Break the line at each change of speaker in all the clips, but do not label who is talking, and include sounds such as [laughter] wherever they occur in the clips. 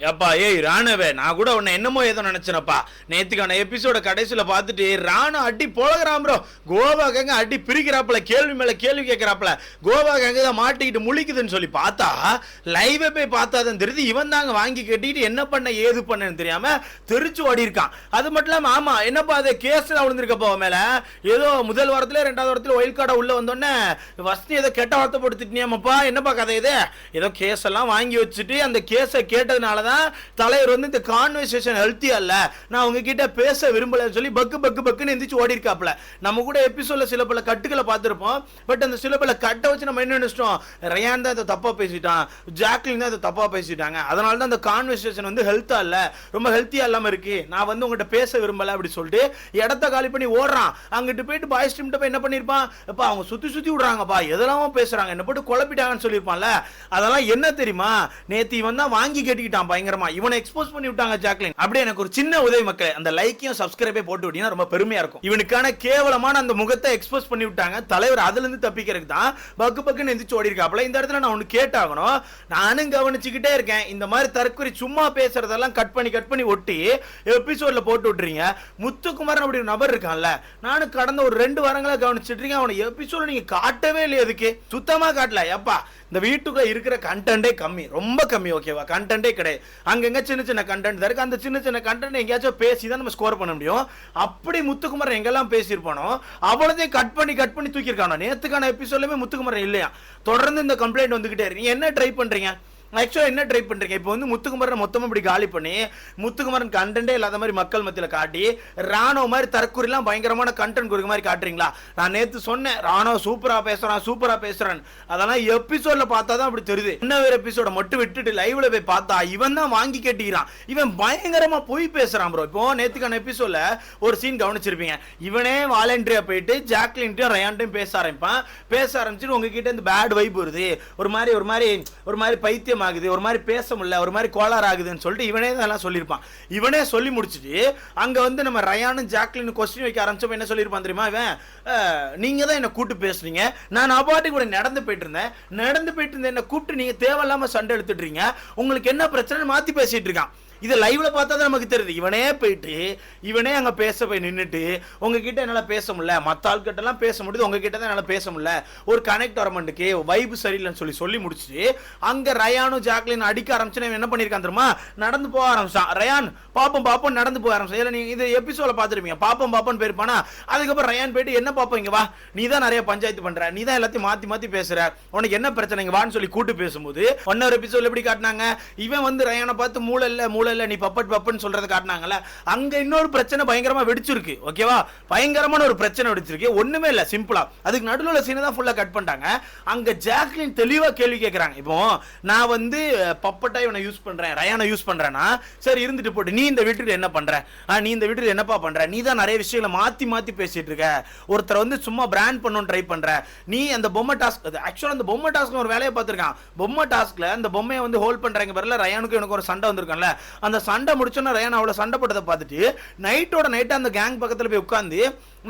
ஏப்பா ஏய் ராணவே நான் கூட உன்னை என்னமோ ஏதோ நினைச்சேனப்பா. நேத்துக்கான எபிசோட கடைசியில் பார்த்துட்டு ராணு அடி பொழகிறான் ப்ரோ கோவா கேங்க அடி பிரிக்கிறாப்புல கேள்வி மேல கேள்வி கேட்கறாப்புல கோவா கேங்க தான் மாட்டிக்கிட்டு முழிக்குதுன்னு சொல்லி பார்த்தா லைவே போய் பார்த்தா தான் தெரியுது. இவன் தாங்க வாங்கி கட்டிட்டு என்ன பண்ண ஏது பண்ணன்னு தெரியாம தெரிச்சு ஓடி இருக்கான். அது மட்டும் இல்லாமல் ஆமா என்னப்பா அது கேஸ்ல விழுந்திருக்கப்போ மேலே மேல? ஏதோ முதல் வாரத்துல ரெண்டாவது வாரத்துல ஒயில் கார்டை உள்ள வந்தோடனே வசதி ஏதோ கெட்ட வார்த்தை போட்டு திட்டினியாமப்பா என்னப்பா கதை இது? ஏதோ கேஸ் எல்லாம் வாங்கி வச்சுட்டு அந்த கேஸை கேட்டதுனால தான் தலைவர் வந்து இந்த கான்வர்சேஷன் ஹெல்த்தியா இல்ல நான் உங்ககிட்ட பேச விரும்பலன்னு சொல்லி பக்கு பக்கு பக்குன்னு எந்திரிச்சு ஓடி இருக்காப்ல நம்ம கூட எபிசோட்ல சில பல கட்டுகளை பார்த்திருப்போம். பட் அந்த சில பல கட்டை வச்சு நம்ம என்ன நினைச்சிட்டோம்? ரயான் தான் இதை தப்பா பேசிட்டான். ஜாக்லின் தான் இதை தப்பா பேசிட்டாங்க. அதனால தான் அந்த கான்வர்சேஷன் வந்து ஹெல்த்தா இல்ல. ரொம்ப ஹெல்த்தியா இல்லாம இருக்கு. நான் வந்து உங்ககிட்ட பேச விரும்பல அப்படி சொல்லிட்டு இடத்த காலி பண்ணி ஓடுறான். அங்கிட்டு போயிட்டு பாய்ஸ் டீம் போய் என்ன பண்ணிருப்பான்? அப்பா அவங்க சுத்தி சுத்தி விடுறாங்கப்பா. எதெல்லாம் பேசுறாங்க. என்ன போட்டு குழப்பிட்டாங்கன்னு சொல்லியிருப்பான்ல. அதெல்லாம் என்ன தெரியுமா? நேத்தி இவன் தான் வாங்கி கேட்டுக்கிட்டான் பயங்கரமா. இவனை எக்ஸ்போஸ் பண்ணி விட்டாங்க ஜாக்லின். அப்படியே எனக்கு ஒரு சின்ன உதவி மக்களே அந்த லைக்கையும் சப்ஸ்கிரைபே போட்டு விட்டீங்கன்னா ரொம்ப பெருமையா இருக்கும். இவனுக்கான கேவலமான அந்த முகத்தை எக்ஸ்போஸ் பண்ணி விட்டாங்க. தலைவர் அதுல இருந்து தப்பிக்கிறதுக்கு தான் பக்கு பக்குன்னு எந்திரிச்சு ஓடி இருக்காப்ல இந்த இடத்துல நான் ஒன்னு கேட்டாகணும். நானும் கவனிச்சுக்கிட்டே இருக்கேன். இந்த மாதிரி தற்கொலை சும்மா பேசுறதெல்லாம் கட் பண்ணி கட் பண்ணி ஒட்டி எபிசோட்ல போட்டு விட்டுறீங்க. முத்துக்குமாரன் அப்படி ஒரு நபர் இருக்கான்ல. நானும் கடந்த ஒரு ரெண்டு வாரங்களா கவனிச்சுட்டு இருக்கேன். அவனை எபிசோட நீங்க காட்டவே இல்லையா அதுக்கு. சுத்தமா காட்டல. எப்பா இந்த வீட்டுக்குள்ள இருக்கிற கண்டென்ட்டே கம்மி. ரொம்ப கம்மி ஓகேவா கண்டென்ட்டே கிடையாது. அங்கங்க சின்ன சின்ன கண்டென்ட் இருக்கு. அந்த சின்ன சின்ன கண்டென்ட் எங்கேயாச்சும் பேசி தான் நம்ம ஸ்கோர் பண்ண முடியும். அப்படி முத்துக்குமரன் எங்கெல்லாம் பேசியிருப்பானோ அவ்வளோதையும் கட் பண்ணி கட் பண்ணி தூக்கியிருக்கானோ நேத்துக்கான எபிசோட்லேயுமே முத்துக்குமரன் இல்லையா தொடர்ந்து இந்த கம்ப்ளைண்ட் வந்துகிட்டே இருக்கு. நீ என்ன ட்ரை பண்றீங்க? ஆக்சுவலாக என்ன ட்ரை பண்ணுறீங்க இப்போ வந்து முத்துக்குமரன் மொத்தமாக இப்படி காலி பண்ணி முத்துக்குமரன் கண்டென்ட்டே இல்லாத மாதிரி மக்கள் மத்தியில் காட்டி ராணுவ மாதிரி தற்கூரிலாம் பயங்கரமான கண்டென்ட் கொடுக்க மாதிரி காட்டுறீங்களா? நான் நேற்று சொன்னேன் ராணுவ சூப்பராக பேசுகிறான் சூப்பராக பேசுகிறான் அதெல்லாம் எபிசோடில் பார்த்தா தான் அப்படி தெரியுது. இன்னும் ஒரு எபிசோடை மட்டும் விட்டுட்டு லைவில் போய் பார்த்தா இவன் தான் வாங்கி கேட்டிக்கிறான். இவன் பயங்கரமாக போய் பேசுகிறான் ப்ரோ இப்போ நேற்றுக்கான எபிசோடில் ஒரு சீன் கவனிச்சிருப்பீங்க. இவனே வாலண்டியா போயிட்டு ஜாக்லின்ட்டையும் ரயான்ட்டையும் பேச ஆரம்பிப்பான். பேச ஆரம்பிச்சுட்டு உங்ககிட்ட இந்த பேட் வைப் வருது. ஒரு மாதிரி ஒரு மாதிரி ஒரு மாதிரி பைத்தியம் ஆகுது ஒரு மாதிரி பேச முடியல ஒரு மாதிரி கோளாறு ஆகுதுன்னு சொல்லிட்டு இவனே அதெல்லாம் சொல்லியிருப்பான். இவனே சொல்லி முடிச்சுட்டு அங்க வந்து நம்ம ரயானும் ஜாக்லின் கொஸ்டின் வைக்க ஆரம்பிச்சோம் என்ன சொல்லியிருப்பான் தெரியுமா இவன்? நீங்கள் நீங்க தான் என்ன கூப்பிட்டு பேசுறீங்க நான் அபாட்டி கூட நடந்து போயிட்டு இருந்தேன். நடந்து போயிட்டு இருந்தேன் என்னை கூப்பிட்டு நீங்க தேவையில்லாம சண்டை எடுத்துட்டுறீங்க உங்களுக்கு என்ன பிரச்சனை மாற்றி பேசிட்டு இருக்கான். இதை லைவ்ல பார்த்தா தான் நமக்கு தெரியுது. இவனே போயிட்டு இவனே அங்க பேச போய் நின்றுட்டு உங்ககிட்ட என்னால பேச முடியல. மத்த ஆள்கிட்ட எல்லாம் பேச முடியுது உங்ககிட்ட தான் என்னால பேச முடியல. ஒரு கனெக்ட் வரமெண்ட்டுக்கு வைப் சரியில்லைன்னு சொல்லி சொல்லி முடிச்சுட்டு அங்க ரயானும் ஜாக்லின் அடிக்க ஆரம்பிச்சுன்னு என்ன பண்ணிருக்கான் தெரியுமா? நடந்து போக ஆரம்பிச்சான். ரயான் பாப்போம் பாப்போம் நடந்து போக ஆரம்பிச்சான். இல்ல நீங்க இது எபிசோட பாத்துருப்பீங்க பாப்போம் பாப்போம் போயிருப்பானா. அதுக்கப்புறம் ரயான் போயிட்டு என்ன பாப்போம் இங்க வா? நீ தான் நிறைய பஞ்சாயத்து பண்ற. நீ தான் எல்லாத்தையும் மாத்தி மாத்தி பேசுற. உனக்கு என்ன பிரச்சனை? வான்னு சொல்லி கூட்டு பேசும்போது ஒன்னொரு எபிசோட எப்படி காட்டினாங்க? இவன் வந்து ரயானை பார்த்து மூளை இல்ல மூளை இல்ல நீ பப்பட் பப்பன்னு சொல்றத காட்டினாங்கல்ல அங்க இன்னொரு பிரச்சனை பயங்கரமா வெடிச்சிருக்கு. ஓகேவா பயங்கரமான ஒரு பிரச்சனை வெடிச்சிருக்கு. ஒண்ணுமே இல்ல சிம்பிளா அதுக்கு நடுவுல உள்ள சீனை தான் ஃபுல்லா கட் பண்ணிட்டாங்க. அங்க ஜாக்லின் தெளிவா கேள்வி கேக்குறாங்க. இப்போ நான் வந்து பப்பட்டா இவனை யூஸ் பண்றேன் ரயானை யூஸ் பண்றேன்னா சரி இருந்துட்டு போட்டு நீ இந்த வீட்டுக்கு என்ன பண்ற? ஆ, நீ இந்த வீட்டுக்கு என்னப்பா பண்ற? நீ தான் நிறைய விஷயங்களை மாத்தி மாத்தி பேசிட்டு இருக்க. ஒருத்தர் வந்து சும்மா பிராண்ட் பண்ணணும்னு ட்ரை பண்ற. நீ அந்த பொம்மை டாஸ்க் ஆக்சுவலா அந்த பொம்மை டாஸ்க் ஒரு வேலையை பார்த்திருக்கான். பொம்மை டாஸ்க்ல அந்த பொம்மையை வந்து ஹோல்ட் பண்றாங்க பேர்ல ரயானுக்கு எனக்கு ஒரு சண்டை வந்திருக்கான்ல அந்த சண்டை முடிச்சோன்னா ரயான் அவ்வளோ சண்டை போட்டதை பார்த்துட்டு நைட்டோட நைட்டாக அந்த கேங் பக்கத்தில் போய் உட்காந்து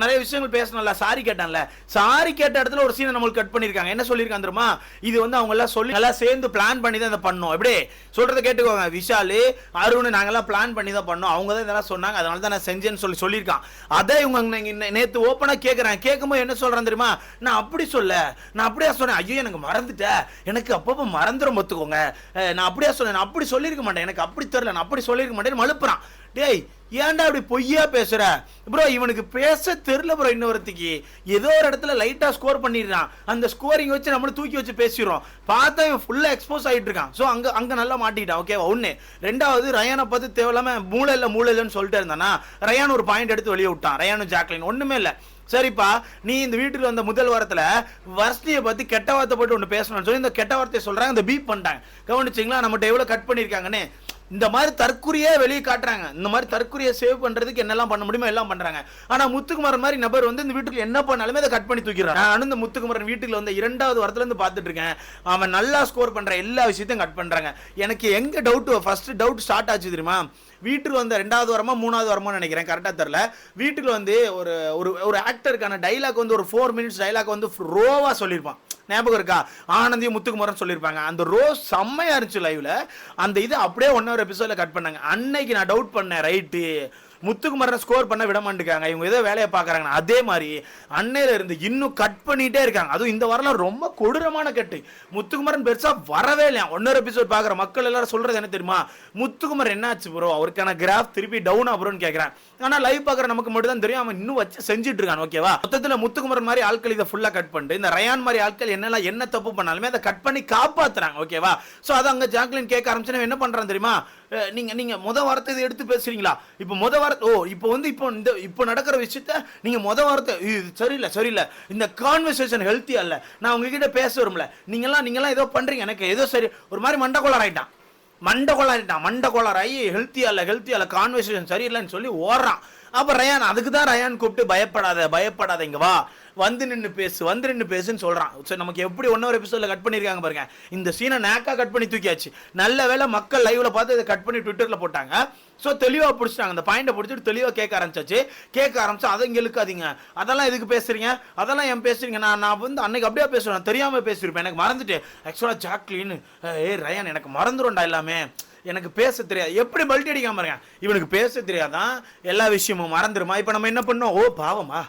நிறைய விஷயங்கள் பேசணும்ல. சாரி கேட்டான்ல. சாரி கேட்ட இடத்துல ஒரு சீனை நம்மளுக்கு கட் பண்ணியிருக்காங்க. என்ன சொல்லியிருக்காங்க தெரியுமா? இது வந்து அவங்க எல்லாம் சொல்லி நல்லா சேர்ந்து பிளான் பண்ணி தான் இதை பண்ணோம். எப்படி? சொல்றதை கேட்டுக்கோங்க. விஷால் அருண் நாங்கள்லாம் பிளான் பண்ணி தான் பண்ணோம். அவங்க தான் இதெல்லாம் சொன்னாங்க. அதனால தான் நான் செஞ்சேன்னு சொல்லி சொல்லியிருக்கான். அதை இவங்க நேற்று ஓப்பனாக கேட்குறேன் கேட்கும்போது என்ன சொல்கிறேன் தெரியுமா? நான் அப்படி சொல்ல நான் அப்படியே சொன்னேன். ஐயோ எனக்கு மறந்துட்டேன் எனக்கு அப்பப்போ மறந்துடும் ஒத்துக்கோங்க நான் அப்படியே சொன்னேன். நான் அப்படி சொல்லியிருக்க மாட்டேன். எனக்கு அப்படி தெரில நான் அப்படி சொல்லியிருக்க மாட்டேன்னு மழுப்புறான். டேய் ஏன்டா அப்படி பொய்யா பேசுற? ப்ரோ இவனுக்கு பேச தெரியல ப்ரோ இன்னொருத்திக்கு. ஏதோ ஒரு இடத்துல லைட்டா ஸ்கோர் பண்ணிடுறான். அந்த ஸ்கோரிங் வச்சு நம்மளும் தூக்கி வச்சு பேசிடுறோம். பார்த்தா இவன் ஃபுல்லா எக்ஸ்போஸ் ஆயிட்டு இருக்கான். ஸோ அங்க அங்க நல்லா மாட்டிக்கிட்டான் ஓகேவா ஒன்று ரெண்டாவது ரயானை பார்த்து தேவையில்லாம மூளை இல்ல மூளை இல்லைன்னு சொல்லிட்டு இருந்தானா ரயான் ஒரு பாயிண்ட் எடுத்து வெளியே விட்டான். ரயானும் ஜாக்லின் ஒண்ணுமே இல்ல. சரிப்பா நீ இந்த வீட்டுக்கு வந்த முதல் வாரத்துல வர்ஷ்ணியை பத்தி கெட்ட வார்த்தை போட்டு ஒன்று பேசணும்னு சொல்லி இந்த கெட்ட வார்த்தையை சொல்றாங்க இந்த பீப் பண்ணிட்டாங்க. கவனிச்சிங்களா? நம்மகிட்ட எவ்வளவு கட் பண்ணியிருக்காங்கன்னு? இந்த மாதிரி தற்குறியே வெளியே காட்டுறாங்க. இந்த மாதிரி தற்குறியை சேவ் பண்றதுக்கு என்னெல்லாம் பண்ண முடியுமோ எல்லாம் பண்றாங்க. ஆனா முத்துக்குமாரன் மாதிரி நபர் வந்து இந்த வீட்டுக்கு என்ன பண்ணாலுமே அதை கட் பண்ணி தூக்கிறான் நான் இந்த முத்துக்குமாரன் வீட்டுக்கு வந்து இரண்டாவது வாரத்துல இருந்து பார்த்துட்டு இருக்கேன். அவன் நல்லா ஸ்கோர் பண்ற எல்லா விஷயத்தையும் கட் பண்றாங்க. எனக்கு எங்க டவுட் ஃபர்ஸ்ட் டவுட் ஸ்டார்ட் ஆச்சு தெரியுமா? வீட்டுக்கு வந்த ரெண்டாவது வாரமா மூணாவது வாரமா நினைக்கிறேன். கரெக்டாக தெரில வீட்டுக்கு வந்து ஒரு ஒரு ஒரு ஆக்டருக்கான டைலாக் வந்து ஒரு ஃபோர் மினிட்ஸ் டைலாக் வந்து ரோவாக சொல்லியிருப்பான். ஞாபகம் இருக்கா? ஆனந்தி முத்துக்குமரன் சொல்லியிருப்பாங்க. அந்த ரோ செம்மையாக இருந்துச்சு லைவில் அந்த இது அப்படியே ஒன் ஹவர் எபிசோடில் கட் பண்ணாங்க. அன்னைக்கு நான் டவுட் பண்ணேன். ரைட்டு முத்துக்குமரனை ஸ்கோர் பண்ண விட மாட்டேங்காங்க இவங்க ஏதோ வேலையை பார்க்குறாங்க அதே மாதிரி அன்னையில இருந்து இன்னும் கட் பண்ணிகிட்டே இருக்காங்க. அதுவும் இந்த வாரம்லாம் ரொம்ப கொடூரமான கட்டு முத்துக்குமரன் பெருசாக வரவே இல்லையா? ஒன்னொரு எபிசோட் பார்க்குற மக்கள் எல்லாரும் சொல்கிறது என்ன தெரியுமா? முத்துக்குமர் என்னாச்சு ப்ரோ அவருக்கான கிராஃப் திருப்பி டவுன் ஆகுறோன்னு கேட்குறேன் ஆனால் லைவ் பார்க்குற நமக்கு மட்டும் தான் தெரியும். அவன் இன்னும் வச்சு செஞ்சுட்டு இருக்கான் ஓகேவா மொத்தத்தில் முத்துக்குமரன் மாதிரி ஆட்கள் இதை ஃபுல்லாக கட் பண்ணிட்டு இந்த ரயான் மாதிரி ஆட்கள் என்னெல்லாம் என்ன தப்பு பண்ணாலுமே அதை கட் பண்ணி காப்பாற்றுறாங்க ஓகேவா ஸோ அதை அங்கே ஜாக்லின் கேட்க ஆரம்பிச்சுன்னா என்ன பண்ணுறான் தெரியுமா? நீங்கள் நீங்க நீங்க முத வாரத்தை இதை எடுத்து பேசுறீங்களா? இப்போ முத வார ஓ இப்போ வந்து இப்போ இந்த இப்போ நடக்கிற விஷயத்த நீங்க முத வாரத்தை இது சரியில்லை சரியில்லை. இந்த கான்வர்சேஷன் ஹெல்த்தி அல்ல. நான் உங்ககிட்ட பேச வரும்ல நீங்கெல்லாம் நீங்களாம் ஏதோ பண்றீங்க. எனக்கு ஏதோ சரி ஒரு மாதிரி மண்டகோளார் ஆயிட்டான். மண்டகோளார் ஆயிட்டான். மண்டகோளார் ஆகி ஹெல்த்தியா இல்ல ஹெல்த்தியா இல்ல கான்வர்சேஷன் சரியில்லைன்னு சொல்லி ஓடுறான். அப்போ ரயான் அதுக்கு தான் ரயான் கூப்பிட்டு பயப்படாத பயப்படாத இங்கே வா. வந்து நின்று பேசு வந்து நின்று பேசுன்னு சொல்கிறான் சரி நமக்கு எப்படி ஒன் ஹவர் கட் பண்ணியிருக்காங்க பாருங்க. இந்த சீனை நேக்காக கட் பண்ணி தூக்கியாச்சு. நல்ல வேலை மக்கள் லைவில் பார்த்து இதை கட் பண்ணி ட்விட்டரில் போட்டாங்க. ஸோ தெளிவாக பிடிச்சிட்டாங்க. அந்த பாயிண்டை பிடிச்சிட்டு தெளிவாக கேட்க ஆரம்பிச்சாச்சு. கேட்க ஆரம்பிச்சு அதை இங்கே இழுக்காதீங்க. அதெல்லாம் எதுக்கு பேசுறீங்க? அதெல்லாம் ஏன் பேசுறீங்க? நான் நான் வந்து அன்னைக்கு அப்படியே பேசுவேன். தெரியாமல் பேசியிருப்பேன். எனக்கு மறந்துட்டு ஆக்சுவலாக ஜாக்லின் ஏ ரயான் எனக்கு மறந்துடும்டா எல்லாமே. எனக்கு பேச தெரியாது. எப்படி பல்ட்டி அடிக்காம இருங்க இவனுக்கு பேச தெரியாதான் எல்லா விஷயமும் மறந்துருமா? இப்போ நம்ம என்ன பண்ணோம்? ஓ பாவமா.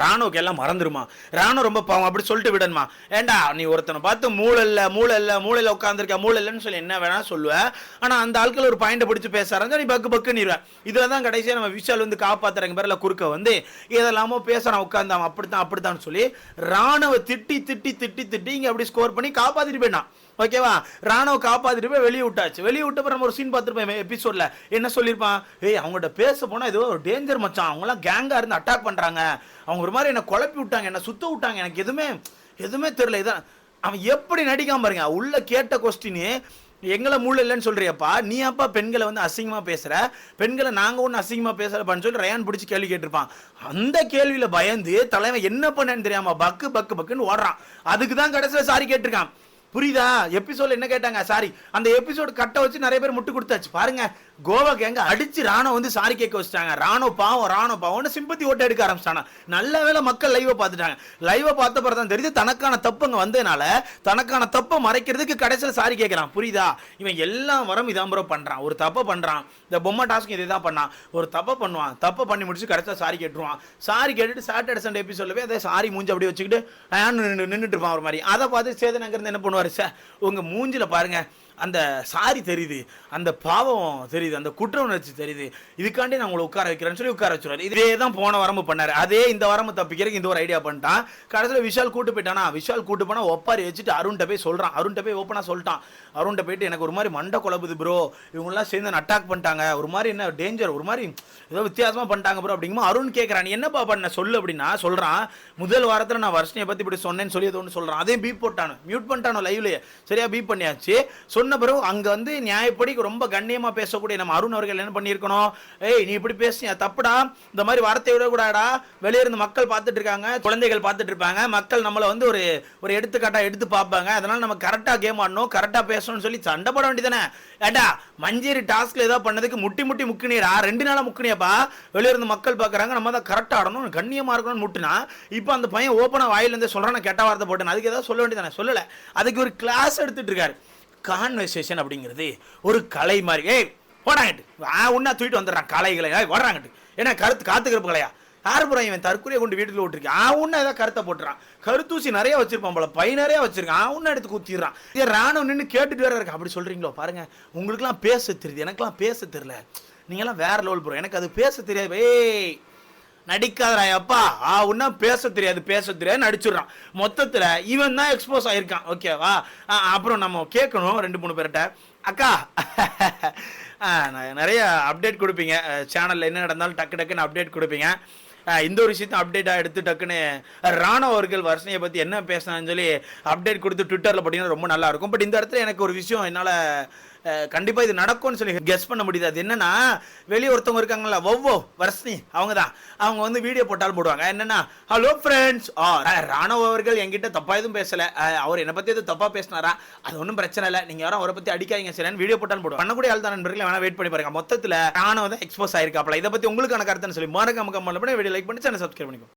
ராணுவுக்கு எல்லாம் மறந்துருமா? ராணு ரொம்ப பாவம். அப்படி சொல்லிட்டு விடணுமா? ஏண்டா நீ ஒருத்தனை பார்த்து மூளை இல்லை மூளை இல்லை மூளையில் உட்காந்துருக்க மூளை இல்லைன்னு சொல்லி என்ன வேணா சொல்லுவேன் ஆனால் அந்த ஆட்கள் ஒரு பாயிண்டை பிடிச்சி பேச ஆரம்பிச்சா நீ பக்கு பக்குன்னிடுவேன் இதில் தான் கடைசியாக நம்ம விஷால் வந்து காப்பாத்துறங்க பேரில் குறுக்க வந்து இதெல்லாமோ பேசுகிறான் உட்காந்து அவன் அப்படித்தான் அப்படித்தான் சொல்லி ராணுவ திட்டி திட்டி திட்டி திட்டி இங்கே அப்படி ஸ்கோர் பண்ணி காப்பாற்றிட்டு போயிட்டான். ஓகேவா? ராணுவ காப்பாத்திட்டு போய் வெளியே விட்டாச்சு. வெளியே விட்டு நம்ம ஒரு சீன் பார்த்துருப்பேன் எபிசோட்ல என்ன சொல்லியிருப்பான்? ஏய் அவங்ககிட்ட பேச போனால் ஏதோ ஒரு டேஞ்சர் மச்சான். அவங்களாம் கேங்காக இருந்து அட்டாக் பண்ணுறாங்க அவங்க ஒரு மாதிரி என்னை குழப்பி விட்டாங்க. என்னை சுத்த விட்டாங்க. எனக்கு எதுவுமே எதுவுமே தெரியல. இதான் அவன் எப்படி நடிக்காம பாருங்க. உள்ள கேட்ட கொஸ்டின் எங்களை மூளை இல்லைன்னு சொல்றியப்பா. நீ அப்பா பெண்களை வந்து அசிங்கமா பேசுற? பெண்களை நாங்க ஒன்றும் அசிங்கமா பேசுறப்பான்னு சொல்லி ரயான் பிடிச்சி கேள்வி கேட்டிருப்பான். அந்த கேள்வியில பயந்து தலைவன் என்ன பண்ணேன்னு தெரியாம பக்கு பக்கு பக்குன்னு ஓடுறான். அதுக்கு தான் கடைசியில சாரி கேட்டிருக்கான். புரியுதா? எபிசோட்ல என்ன கேட்டாங்க? சாரி அந்த எபிசோடு கட்ட வச்சு நிறைய பேர் முட்டு கொடுத்தாச்சு. பாருங்க. கோவா கேங்க அடிச்சு ராணோ வந்து சாரி கேட்க வச்சிட்டாங்க. ராணுவ பாவம் ராணுவ பாவம்னு சிம்பத்தி ஓட்ட எடுக்க ஆரம்பிச்சிட்டாங்க. நல்ல வேளை மக்கள் லைவை பார்த்துட்டாங்க. லைவை பார்த்த பிறகு தான் தெரிஞ்சு தனக்கான தப்புங்க வந்ததுனால தனக்கான தப்பை மறைக்கிறதுக்கு கடைசியில் சாரி கேட்கறான். புரியுதா? இவன் எல்லாம் வரம் இதான் ப்ரோ பண்றான். ஒரு தப்பை பண்றான். இந்த பொம்மை டாஸ்க் இதை தான் பண்ணான். ஒரு தப்பை பண்ணுவான். தப்பை பண்ணி முடிச்சு கடைசியாக சாரி கேட்டுருவான். சாரி கேட்டுட்டு சாட்டர்டே சண்டே எபிசோடவே அதே சாரி மூஞ்சி அப்படியே வச்சுக்கிட்டு நின்றுட்டு இருப்பான் ஒரு மாதிரி. அதை பார்த்து சேதன் அங்கிருந்து என்ன பண்ணுவார்? சார் உங்க மூஞ்சில பாருங்க. அந்த சாரி தெரியுது அந்த பாவம் தெரியுது அந்த குற்ற உணர்ச்சி தெரியுது. இதுக்காண்டி நான் உங்களை உட்கார வைக்கிறேன்னு சொல்லி உட்கார வச்சுருவாரு. இதே தான் போன வரம்பு பண்ணார். அதே இந்த வரம்பு தப்பிக்கிறதுக்கு இந்த ஒரு ஐடியா பண்ணிட்டான். கடைசியில் விஷால் கூட்டு போயிட்டானா? விஷால் கூட்டு போனால் ஒப்பாரி வச்சுட்டு அருண்கிட்ட போய் சொல்கிறான் அருண்கிட்ட போய் ஓப்பனாக சொல்லிட்டான். அருண்கிட்ட போயிட்டு எனக்கு ஒரு மாதிரி மண்டை குழப்புது ப்ரோ இவங்கெல்லாம் சேர்ந்து அட்டாக் பண்ணிட்டாங்க? ஒரு மாதிரி என்ன டேஞ்சர் ஒரு மாதிரி ஏதோ வித்தியாசமாக பண்ணிட்டாங்க ப்ரோ அப்படிங்கும் அருண் கேட்குறான் நீ என்னப்பா பண்ண? சொல்லு அப்படின்னா சொல்கிறான் முதல் வாரத்தில் நான் வர்ஷனையை பற்றி இப்படி சொன்னேன்னு சொல்லி ஏதோ ஒன்று சொல்கிறான் அதையும் பீப் போட்டானு. மியூட் பண்ணிட்டானோ லைவ்லயே சரியா பீப் பண்ணியாச்சு. சொன்ன பிறகு அங்க வந்து நியாயப்படி ரொம்ப கண்ணியமா பேசக்கூடிய நம்ம அருண் அவர்கள் என்ன பண்ணியிருக்கணும்? ஏய் நீ இப்படி பேசுனியா? தப்புடா. இந்த மாதிரி வார்த்தை விடக்கூடாடா. வெளியே இருந்து மக்கள் பார்த்துட்டு இருக்காங்க குழந்தைகள் பார்த்துட்டு இருப்பாங்க. மக்கள் நம்மளை வந்து ஒரு ஒரு எடுத்துக்காட்டா எடுத்து பார்ப்பாங்க. அதனால நம்ம கரெக்டா கேம் ஆடணும் கரெக்டா பேசணும்னு சொல்லி சண்டை போட வேண்டியதானே ஏடா மஞ்சேரி டாஸ்க்ல ஏதோ பண்ணதுக்கு முட்டி முட்டி முக்கினியரா ரெண்டு நாளா முக்கினியப்பா? வெளியே இருந்து மக்கள் பார்க்கறாங்க நம்ம தான் கரெக்டா ஆடணும் கண்ணியமா இருக்கணும்னு முட்டுனா இப்போ அந்த பையன் ஓப்பனா வாயிலிருந்து சொல்றான் நான் கெட்ட வார்த்தை போட்டேன் அதுக்கு ஏதாவது சொல்ல வேண்டியதானே சொல்லல. அதுக்கு ஒரு கிளாஸ் எடுத்துட்டு இருக்காரு. கான்வர்சேஷன் அப்படிங்கிறது ஒரு கலை மாதிரி. ஏய் போடாங்கட்டு ஆ உன்னா தூக்கிட்டு வந்துடுறான் கலைகளை. ஓடுறாங்கட்டு ஏன்னா கருத்து காத்துக்கிறப்பு கலையா யார் புறம் இவன் தற்கொலையை கொண்டு வீட்டில் விட்டுருக்கான். ஆ ஒன்றா ஏதாவது கருத்தை போட்டுறான். கருத்தூசி நிறைய வச்சிருப்பான் போல. பை நிறைய வச்சிருக்கான். ஆ எடுத்து குத்திடுறான். இதே ராணுவம் நின்று கேட்டுட்டு வேற இருக்கு. அப்படி சொல்றீங்களோ? பாருங்க. உங்களுக்குலாம் பேச தெரியுது. எனக்கெல்லாம் பேச தெரியல. நீங்களாம் வேற லெவல் போகிறோம் எனக்கு அது பேச தெரியாது. ஏய் நடிக்காதரா அப்பா. ஆ உன்னா பேச தெரியாது பேச தெரியாது நடிச்சிடுறான். மொத்தத்தில் இவன் தான் எக்ஸ்போஸ் ஆயிருக்கான். ஓகேவா ஆ, அப்புறம் நம்ம கேட்கணும் ரெண்டு மூணு பேர்கிட்ட. அக்கா [laughs] நிறைய அப்டேட் கொடுப்பீங்க. சேனலில் என்ன நடந்தாலும் டக்கு டக்குன்னு அப்டேட் கொடுப்பீங்க. இந்த ஒரு விஷயத்தை அப்டேட்டாக எடுத்து டக்குன்னு ராணுவ அவர்கள் வர்ஷனையை பற்றி என்ன பேசினான்னு சொல்லி அப்டேட் கொடுத்து ட்விட்டரில் பார்த்தீங்கன்னா ரொம்ப நல்லா இருக்கும். பட் இந்த இடத்துல எனக்கு ஒரு விஷயம் என்னால் கண்டிப்பாக இது நடக்கும்னு சொல்லி கெஸ் பண்ண முடியுது. அது என்னன்னா வெளியே ஒருத்தவங்க இருக்காங்களா ஒவ்வொ வர்ஷினி அவங்க தான் அவங்க வந்து வீடியோ போட்டாலும் போடுவாங்க. என்னன்னா ஹலோ ஃப்ரெண்ட்ஸ் ஆ ராணுவ அவர்கள் என்கிட்ட தப்பாக எதுவும் பேசலை. அவர் என்னை பற்றி எதுவும் தப்பாக பேசினாரா? அது ஒன்றும் பிரச்சனை இல்லை. நீங்கள் யாரும் அவரை பற்றி அடிக்காதீங்க சரின்னு வீடியோ போட்டாலும் போடுவோம் பண்ணக்கூடிய ஆள் தான் நண்பர்கள் வேணா வெயிட் பண்ணி பாருங்க. மொத்தத்தில் ராணுவ தான் எக்ஸ்போஸ் ஆயிருக்காப்ல. இதை பற்றி உங்களுக்கான கருத்துன்னு சொல்லி மறக்காம கமெண்ட் பண்ணி வீடியோ லைக் பண்ணி சேனல் சப்ஸ்கிரைப் பண்ணிக்கோ.